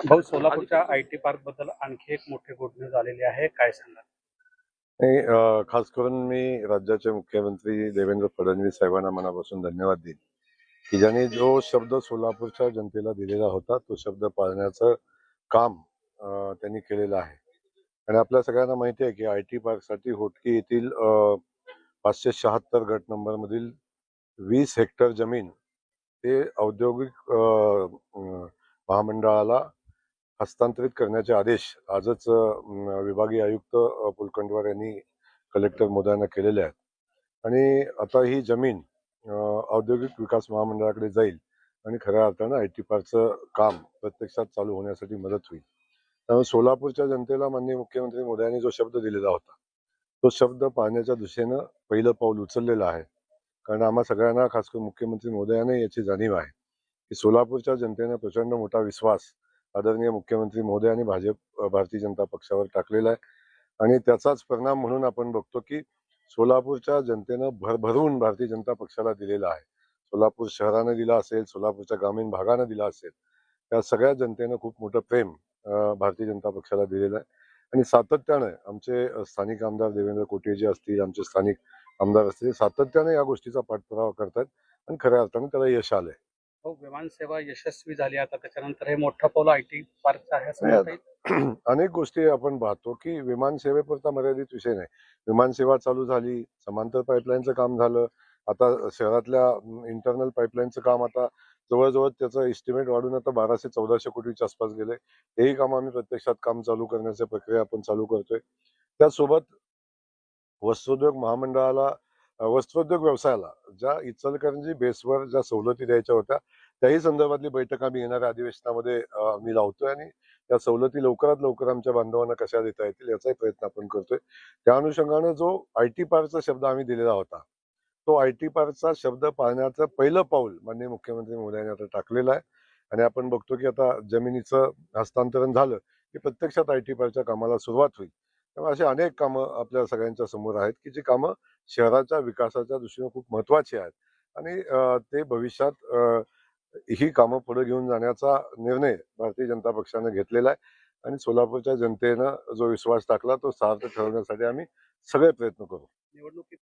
भाऊ सोलापूरच्या I T पार्कबद्दल आणखी एक मोठी गुड न्यूज आलेली आहे. काय सांगा नाही अ, खास करून मी राज्याचे मुख्यमंत्री देवेंद्र फडणवीस साहेबांना मनापासून धन्यवाद देईन. की ज्यांनी जो शब्द सोलापूरच्या जनतेला दिलेला होता तो शब्द पाळण्याचं काम अ, त्यांनी केलेलं आहे. आणि आपल्या सगळ्यांना माहिती आहे की आय टी पार्कसाठी होटकी येथील अ, पाचशे शहात्तर गट नंबर मधील वीस हेक्टर जमीन ते औद्योगिक अ, अ, महामंडळाला हस्तांतरित करण्याचे आदेश आजच विभागीय आयुक्त अ, पुलकंडवार यांनी कलेक्टर मोदयांना केलेले आहेत. आणि आता ही जमीन औद्योगिक विकास महामंडळाकडे जाईल आणि खऱ्या अर्थानं आय टी पार्कचं काम प्रत्यक्षात चालू होण्यासाठी मदत होईल. त्यामुळे सोलापूरच्या जनतेला माननीय मुख्यमंत्री मोदयांनी जो शब्द दिलेला होता तो शब्द पाहण्याच्या दिशेनं पहिलं पाऊल उचललेलं आहे. कारण आम्हा सगळ्यांना खास करून मुख्यमंत्री मोदयांना याची जाणीव आहे की सोलापूरच्या जनतेनं प्रचंड मोठा विश्वास आदरणीय मुख्यमंत्री मोदी आणि भाजप भारतीय जनता पक्षावर टाकलेला आहे. आणि त्याचाच परिणाम म्हणून आपण बघतो की सोलापूरच्या जनतेनं भरभरून भारतीय जनता पक्षाला दिलेला आहे. सोलापूर शहरानं दिला असेल सोलापूरच्या ग्रामीण भागानं दिला असेल त्या सगळ्या जनतेनं खूप मोठं प्रेम भारतीय जनता पक्षाला दिलेलं आहे. आणि सातत्यानं आमचे स्थानिक आमदार देवेंद्र कोटेजी असतील आमचे स्थानिक आमदार असतील सातत्याने या गोष्टीचा पाठपुरावा करतात आणि खऱ्या अर्थानं त्याला यश आलंय. भाऊ विमानसेवा यशस्वी झाली आता त्याच्यानंतर हे मोठं पाऊल आय टी पार्कचं आहे असं म्हणता येईल. अनेक गोष्टी आपण पाहतो की विमानसेवेपुरता मर्यादित विषय नाही. विमानसेवा चालू झाली समांतर पाईपलाईनचं काम झालं. आता शहरातल्या इंटरनल पाईपलाईनचं काम आता जवळजवळ त्याचं एस्टिमेट वाढून आता बाराशे चौदाशे कोटीच्या आसपास गेले तेही काम आम्ही प्रत्यक्षात काम चालू करण्याची प्रक्रिया आपण चालू करतोय. त्यासोबत वस्त्रोद्योग महामंडळाला वस्त्रोद्योग व्यवसायाला ज्या इचलकरंजी बेसवर ज्या सवलती द्यायच्या होत्या त्याही संदर्भातली बैठक आम्ही येणाऱ्या अधिवेशनामध्ये मी आम्ही लावतोय आणि त्या सवलती लवकरात लवकर आमच्या बांधवांना कशा देता येतील याचाही प्रयत्न आपण करतोय. त्या अनुषंगानं जो आय टी पार्कचा शब्द आम्ही दिलेला होता तो आय टी पार्कचा शब्द पाहण्याचं पहिलं पाऊल माननीय मुख्यमंत्री मोदयांनी आता टाकलेलं आहे. आणि आपण बघतो की आता जमिनीचं हस्तांतरण झालं की प्रत्यक्षात आय टी पार्कच्या कामाला सुरुवात होईल. त्यामुळे अशी अनेक कामं आपल्या सगळ्यांच्या समोर आहेत की जी कामं शहराच्या विकासाच्या दृष्टीने खूप महत्वाची आहेत. आणि ते भविष्यात ही कामं पुढे घेऊन जाण्याचा निर्णय भारतीय जनता पक्षाने घेतलेला आहे. आणि सोलापूरच्या जनतेनं जो विश्वास टाकला तो सार्थ ठरवण्यासाठी आम्ही सगळे प्रयत्न करू.